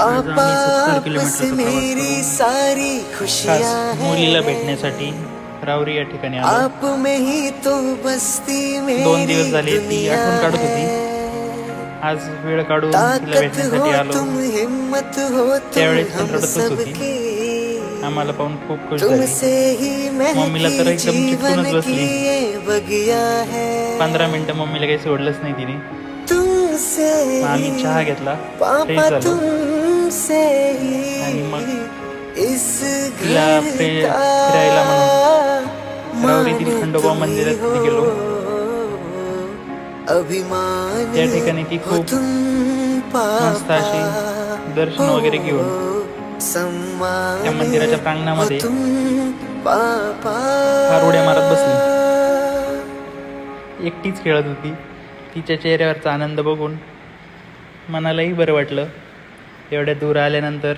पापा मेरी सारी खुशियाँ मुलीला भेटण्यासाठी रावरी या ठिकाणी आप में ही तो बसती दोन दिवस झाले ती आठवण काढत होती. आज वेळ काढून तिला ताकत हो भेटण्यासाठी आलो हिम्मत हो त्यावेळेस रडतच होती. आम्हाला पाहून खूप खुश झाली. ही मम्मीला तर एकदम चिटकूनच बसली. है। पंधरा मिनिटं मम्मीला काही सोडलंच नाही तिने. आम्ही चहा घेतला. तुमसे आणि ही इस घर फिरायला रावरीतील मानो खंडोबा मंदिरात ही हो. गेलो. अभिमान त्या ठिकाणी ती हो खूप तुम मस्त अशी. दर्शन वगैरे घेऊन हो, सम्मान त्या मंदिराच्या प्रांगणामध्ये हो. फार उड्या मारत बसली. एकटीच खेळत होती तिच्या चेहऱ्यावरचा आनंद बघून मनालाही बरं वाटलं एवढ्या दूर आल्यानंतर